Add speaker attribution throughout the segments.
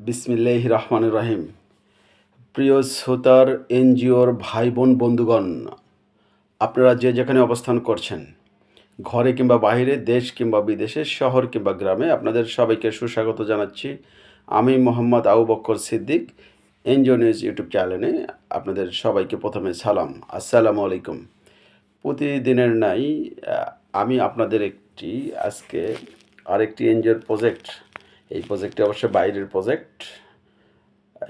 Speaker 1: বিসমিল্লাহ রহমান রহিম। প্রিয় শ্রোতার, এনজিওর ভাই বোন বন্ধুগণ, আপনারা যে যেখানে অবস্থান করছেন, ঘরে কিংবা বাইরে, দেশ কিংবা বিদেশে, শহর কিংবা গ্রামে, আপনাদের সবাইকে সুস্বাগত জানাচ্ছি। আমি Mohammad Abu Bakkar Siddique, NGO news YouTube চ্যানেলে আপনাদের সবাইকে প্রথমে সালাম। আসসালামু আলাইকুম। প্রতিদিনের নাই আমি আপনাদের একটি, আজকে আরেকটি এনজিওর প্রজেক্ট এই প্রজেক্টটি অবশ্য বাইরের প্রজেক্ট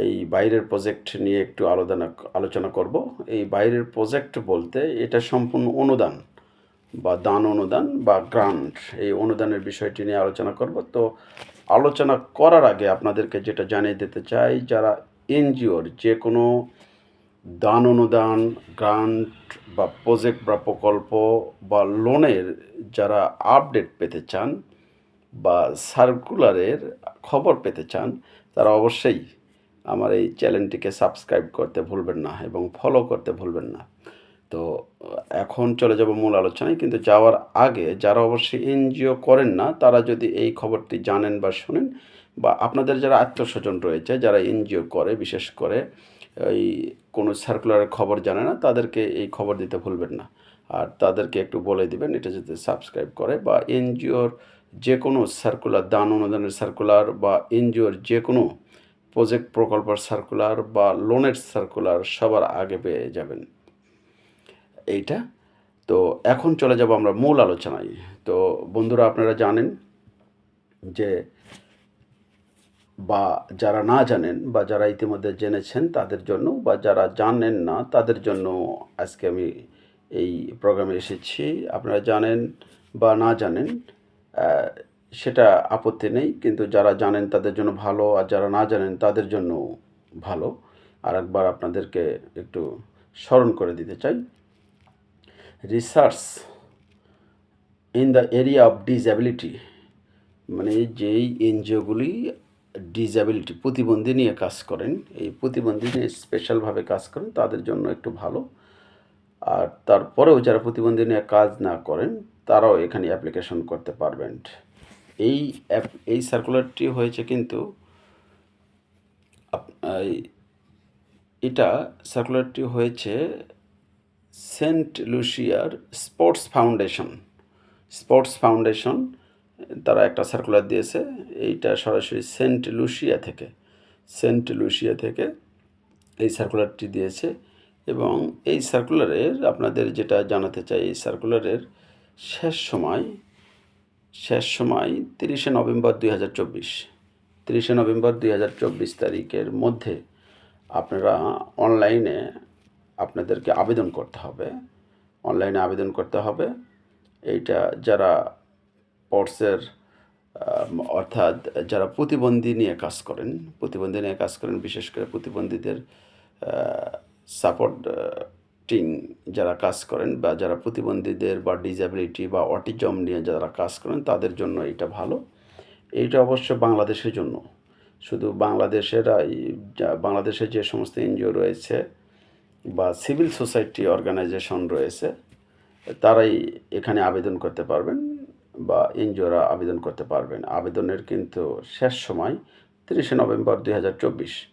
Speaker 1: এই বাইরের প্রজেক্ট নিয়ে একটু আলোচনা আলোচনা করব। এই বাইরের প্রজেক্ট বলতে এটা সম্পূর্ণ অনুদান বা দান অনুদান বা গ্রান্ট এই অনুদানের বিষয়টি নিয়ে আলোচনা করব। তো আলোচনা করার আগে আপনাদেরকে যেটা জানিয়ে দিতে চাই, যারা এনজিওর যে কোনো দান অনুদান গ্রান্ট বা প্রজেক্ট বা প্রকল্প বা লোনের যারা আপডেট পেতে চান বা সার্কুলারের খবর পেতে চান, তারা অবশ্যই আমার এই চ্যানেলটিকে সাবস্ক্রাইব করতে ভুলবেন না এবং ফলো করতে ভুলবেন না। তো, এখন চলে যাব মূল আলোচনায়, কিন্তু যাওয়ার আগে যারা অবশ্যই এনজিও করেন না, তারা যদি এই খবরটি জানেন বা শোনেন, বা আপনাদের যারা আত্মস্বজন রয়েছে, যারা এনজিও করে, বিশেষ করে এই কোনো সার্কুলারের খবর জানে না, তাদেরকে এই খবর দিতে ভুলবেন না। আর তাদেরকে একটু বলে দিবেন, এটা যাতে সাবস্ক্রাইব করে বা এনজিওর যে কোনো সার্কুলার দান অনুদানের সার্কুলার বা এনজিওর যে কোনো প্রজেক্ট প্রকল্পের সার্কুলার বা লোনের সার্কুলার সবার আগে পেয়ে যাবেন। এইটা। তো এখন চলে যাব আমরা মূল আলোচনায়। তো বন্ধুরা, আপনারা জানেন যে বা যারা না জানেন বা যারা ইতিমধ্যে জেনেছেন তাদের জন্য বা যারা জানেন না তাদের জন্য আজকে আমি এই প্রোগ্রামে এসেছি। আপনারা জানেন বা না জানেন সেটা আপত্তি নেই, কিন্তু যারা জানেন তাদের জন্য ভালো আর যারা না জানেন তাদের জন্য ভালো। আর একবার আপনাদেরকে একটু স্মরণ করে দিতে চাই। Research in the area of disability মানে যেই এনজিওগুলি ডিসএবিলিটি প্রতিবন্ধী নিয়ে কাজ করেন, এই প্রতিবন্ধী নিয়ে স্পেশালভাবে কাজ করেন, তাদের জন্য একটু ভালো। আর তারপরেও যারা প্রতিবন্ধী নিয়ে কাজ না করেন তারাও এখানে অ্যাপ্লিকেশন করতে পারবেন। এই অ্যাপ এই সার্কুলারটি হয়েছে কিন্তু এটা সার্কুলারটি হয়েছে সেন্ট লুসিয়ার স্পোর্টস ফাউন্ডেশন স্পোর্টস ফাউন্ডেশন তারা একটা সার্কুলার দিয়েছে, এইটা সরাসরি সেন্ট লুসিয়া থেকে। সেন্ট লুসিয়া থেকে এই সার্কুলারটি দিয়েছে এবং এই সার্কুলারের আপনাদের যেটা জানাতে চাই, এই সার্কুলারের শেষ সময় শেষ সময় তিরিশে নভেম্বর দুই হাজার চব্বিশ। তিরিশে নভেম্বর দুই হাজার চব্বিশ তারিখের মধ্যে আপনারা অনলাইনে আপনাদেরকে আবেদন করতে হবে। অনলাইনে আবেদন করতে হবে। এইটা যারা স্পোর্টসের অর্থাৎ যারা প্রতিবন্ধী নিয়ে কাজ করেন, প্রতিবন্ধী নিয়ে কাজ করেন, বিশেষ করে প্রতিবন্ধীদের সাপোর্টিং যারা কাজ করেন বা যারা প্রতিবন্ধীদের বা ডিসএবিলিটি বা অটিজম নিয়ে যারা কাজ করেন, তাদের জন্য এটা ভালো। এইটা অবশ্য বাংলাদেশের জন্য। শুধু বাংলাদেশের এই যা- বাংলাদেশে যে সমস্ত এনজিও রয়েছে বা সিভিল সোসাইটি অর্গানাইজেশন রয়েছে, তারাই এখানে আবেদন করতে পারবেন বা এনজিওরা আবেদন করতে পারবেন। আবেদনের কিন্তু শেষ সময় তিরিশে নভেম্বর দুই হাজার চব্বিশ।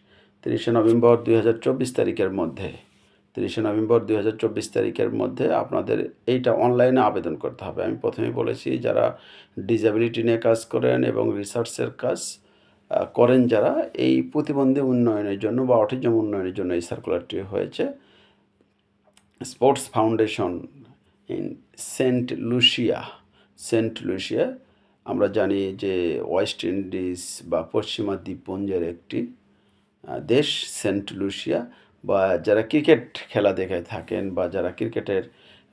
Speaker 1: তিরিশে নভেম্বর দুই হাজার চব্বিশ তারিখের মধ্যে। তিরিশে নভেম্বর দুই হাজার চব্বিশ তারিখের মধ্যে আপনাদের এইটা অনলাইনে আবেদন করতে হবে। আমি প্রথমেই বলেছি, যারা ডিসএবিলিটি নিয়ে কাজ করেন এবং রিসার্চের কাজ করেন যারা, এই প্রতিবন্ধী উন্নয়নের জন্য বা অটিজম উন্নয়নের জন্য এই সার্কুলারটি হয়েছে। Sports foundation in Saint Lucia Saint Lucia আমরা জানি যে ওয়েস্ট ইন্ডিজ বা পশ্চিমা দ্বীপপুঞ্জের একটি দেশ সেন্ট লুসিয়া বা যারা ক্রিকেট খেলা দেখে থাকেন বা যারা ক্রিকেটের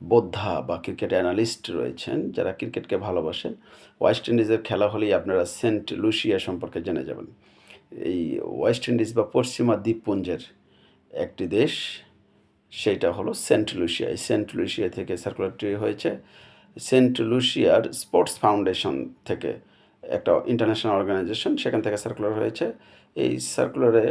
Speaker 1: বোদ্ধা বা ক্রিকেট অ্যানালিস্ট রয়েছেন, যারা ক্রিকেটকে ভালোবাসেন ওয়েস্ট ইন্ডিজের খেলা হলেই আপনারা সেন্ট লুসিয়া সম্পর্কে জেনে যাবেন। এই ওয়েস্ট ইন্ডিজ বা পশ্চিমা দ্বীপপুঞ্জের একটি দেশ, সেইটা হলো সেন্ট লুসিয়া। এই সেন্ট লুসিয়া থেকে সার্কুলারটি হয়েছে। সেন্ট লুসিয়ার স্পোর্টস ফাউন্ডেশন থেকে একটা ইন্টারন্যাশনাল অর্গানাইজেশন সেখান থেকে সার্কুলার হয়েছে। এই সার্কুলারে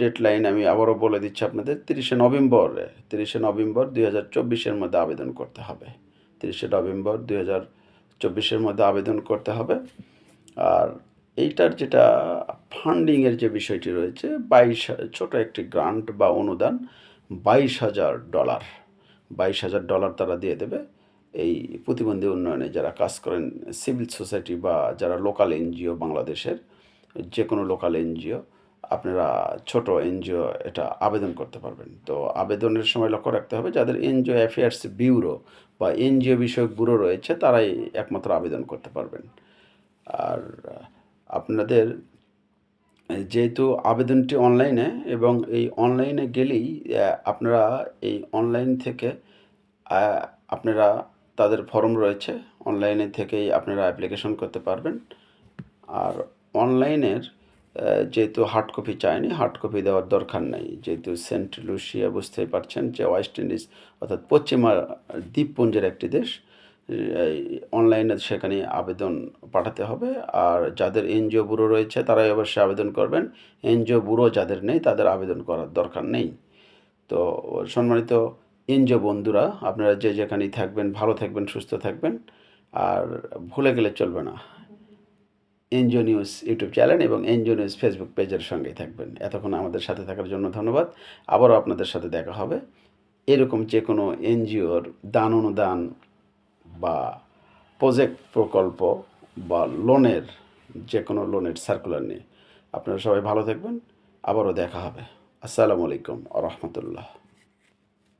Speaker 1: ডেডলাইন আমি আবারও বলে দিচ্ছি আপনাদের, তিরিশে নভেম্বর তিরিশে নভেম্বর দুই হাজার চব্বিশের মধ্যে আবেদন করতে হবে। তিরিশে নভেম্বর দুই হাজার চব্বিশের মধ্যে আবেদন করতে হবে। আর এইটার যেটা ফান্ডিংয়ের যে বিষয়টি রয়েছে, বাইশ, ছোটো একটি গ্রান্ট বা অনুদান বাইশ হাজার ডলার বাইশ হাজার ডলার তারা দিয়ে দেবে। এই প্রতিবন্ধী উন্নয়নে যারা কাজ করেন সিভিল সোসাইটি বা যারা লোকাল এনজিও বাংলাদেশের, যে কোনো লোকাল এনজিও আপনারা ছোট এনজিও এটা আবেদন করতে পারবেন। তো আবেদনের সময় লক্ষ্য রাখতে হবে যাদের এনজিও অ্যাফেয়ার্স ব্যুরো বা এনজিও বিষয়ক ব্যুরো রয়েছে, তারাই একমাত্র আবেদন করতে পারবেন। আর আপনাদের যেহেতু আবেদনটি অনলাইনে এবং এই অনলাইনে গেলেই আপনারা এই অনলাইন থেকে আপনারা তাদের ফর্ম রয়েছে, অনলাইনে থেকেই আপনারা অ্যাপ্লিকেশন করতে পারবেন। আর অনলাইনের যেহেতু হার্ড কপি চায়নি হার্ড কপি দেওয়ার দরকার নেই। যেহেতু সেন্ট লুসিয়া বুঝতেই পারছেন যে ওয়েস্ট ইন্ডিজ অর্থাৎ পশ্চিমা দ্বীপপুঞ্জের একটি দেশ অনলাইনে সেখানে আবেদন পাঠাতে হবে। আর যাদের এনজিও ব্যুরো রয়েছে, তারাই অবশ্যই আবেদন করবেন। এনজিও ব্যুরো যাদের নেই, তাদের আবেদন করার দরকার নেই। তো সম্মানিত এনজিও বন্ধুরা, আপনারা যে যেখানেই থাকবেন, ভালো থাকবেন, সুস্থ থাকবেন। আর ভুলে গেলে চলবে না। এনজিও নিউজ ইউটিউব চ্যানেল এবং এনজিও নিউজ ফেসবুক পেজের সঙ্গেই থাকবেন। এতক্ষণ আমাদের সাথে থাকার জন্য ধন্যবাদ। আবারও আপনাদের সাথে দেখা হবে। এরকম যে কোনো এনজিওর দান অনুদান বা প্রজেক্ট প্রকল্প বা লোনের যে কোনো লোনের সার্কুলার নিয়ে। আপনারা সবাই ভালো থাকবেন। আবারও দেখা হবে। আসসালামু আলাইকুম রহমতুল্লাহ।